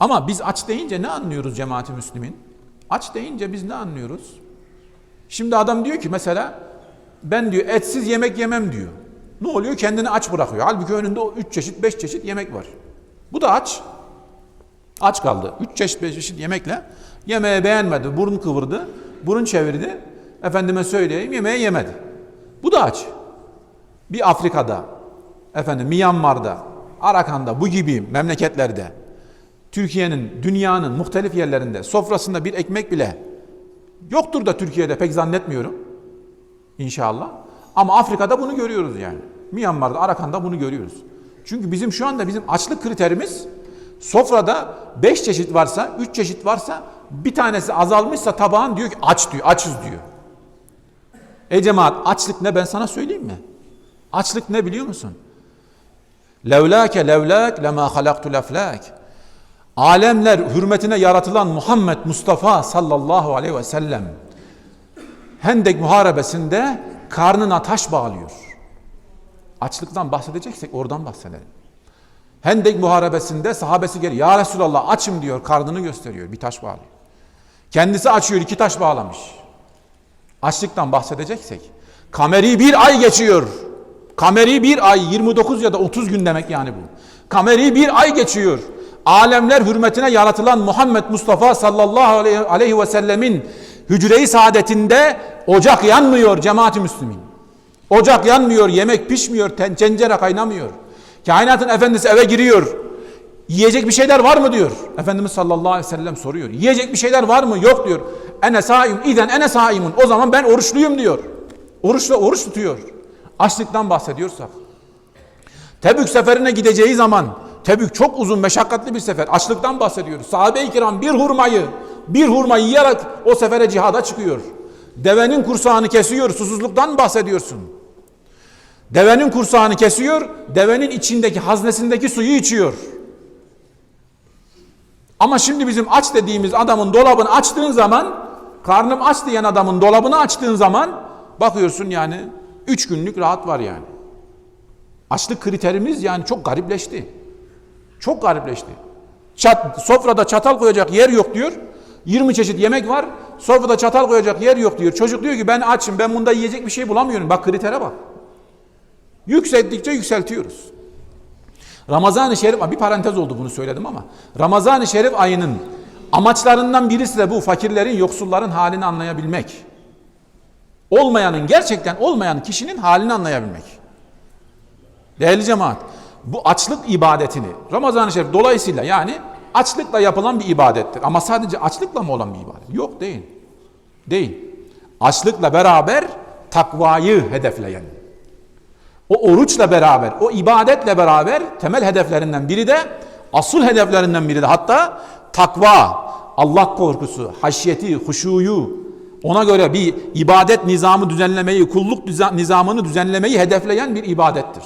Ama biz aç deyince ne anlıyoruz cemaati Müslümin? Aç deyince biz ne anlıyoruz? Şimdi adam diyor ki mesela ben diyor etsiz yemek yemem diyor. Ne oluyor? Kendini aç bırakıyor. Halbuki önünde o 3 çeşit 5 çeşit yemek var. Bu da aç. Aç kaldı. 3 çeşit 5 çeşit yemekle yemeği beğenmedi. Burun kıvırdı. Burun çevirdi. Efendime söyleyeyim yemeği yemedi. Bu da aç. Bir Afrika'da, efendim Myanmar'da, Arakan'da bu gibi memleketlerde Türkiye'nin, dünyanın muhtelif yerlerinde sofrasında bir ekmek bile yoktur da Türkiye'de pek zannetmiyorum. İnşallah. Ama Afrika'da bunu görüyoruz yani. Myanmar'da, Arakan'da bunu görüyoruz. Çünkü bizim şu anda bizim açlık kriterimiz sofrada 5 çeşit varsa, 3 çeşit varsa bir tanesi azalmışsa tabağın diyor ki aç diyor, açız diyor. Ey cemaat açlık ne ben sana söyleyeyim mi? Açlık ne biliyor musun? Levlake levlak lema halaktu leflak. Alemler hürmetine yaratılan Muhammed Mustafa sallallahu aleyhi ve sellem Hendek muharebesinde karnına taş bağlıyor. Açlıktan bahsedeceksek oradan bahsedelim. Hendek muharebesinde sahabesi geliyor. Ya Resulallah açım diyor karnını gösteriyor bir taş bağlıyor. Kendisi açıyor iki taş bağlamış. Açlıktan bahsedeceksek kameri bir ay geçiyor. Kameri bir ay 29 ya da 30 gün demek yani bu. Kameri bir ay geçiyor. Alemler hürmetine yaratılan Muhammed Mustafa sallallahu aleyhi, ve sellemin hücre-i saadetinde ocak yanmıyor cemaati Müslümin. Ocak yanmıyor, yemek pişmiyor, ten- tencere kaynamıyor. Kainatın efendisi eve giriyor. Yiyecek bir şeyler var mı diyor. Efendimiz sallallahu aleyhi ve sellem soruyor. Yiyecek bir şeyler var mı? Yok diyor. Ene saim, iden ene saimun. O zaman ben oruçluyum diyor. Oruçla oruç tutuyor. Açlıktan bahsediyorsak. Tebük seferine gideceği zaman Tebük çok uzun meşakkatli bir sefer. Açlıktan bahsediyoruz. Sahabe-i kiram bir hurmayı bir hurmayı yiyerek o sefere cihada çıkıyor. Devenin kursağını kesiyor. Susuzluktan bahsediyorsun. Devenin kursağını kesiyor. Devenin içindeki haznesindeki suyu içiyor. Ama şimdi bizim aç dediğimiz adamın dolabını açtığın zaman karnım aç diyen adamın dolabını açtığın zaman bakıyorsun yani üç günlük rahat var yani. Açlık kriterimiz yani çok garipleşti. Çok garipleşti. Çat, sofrada çatal koyacak yer yok diyor. 20 çeşit yemek var. Sofrada çatal koyacak yer yok diyor. Çocuk diyor ki ben açım ben bunda yiyecek bir şey bulamıyorum. Bak kritere bak. Yükselttikçe yükseltiyoruz. Ramazan-ı Şerif, bir parantez oldu bunu söyledim ama Ramazan-ı Şerif ayının amaçlarından birisi de bu fakirlerin, yoksulların halini anlayabilmek. Olmayanın, gerçekten olmayan kişinin halini anlayabilmek. Değerli cemaat, bu açlık ibadetini Ramazan-ı Şerif dolayısıyla yani açlıkla yapılan bir ibadettir. Ama sadece açlıkla mı olan bir ibadet? Yok değil. Değil. Açlıkla beraber takvayı hedefleyen, o oruçla beraber, o ibadetle beraber temel hedeflerinden biri de, asıl hedeflerinden biri de hatta takva, Allah korkusu, haşyeti, huşuyu, ona göre bir ibadet nizamı düzenlemeyi, kulluk düzen- nizamını düzenlemeyi hedefleyen bir ibadettir.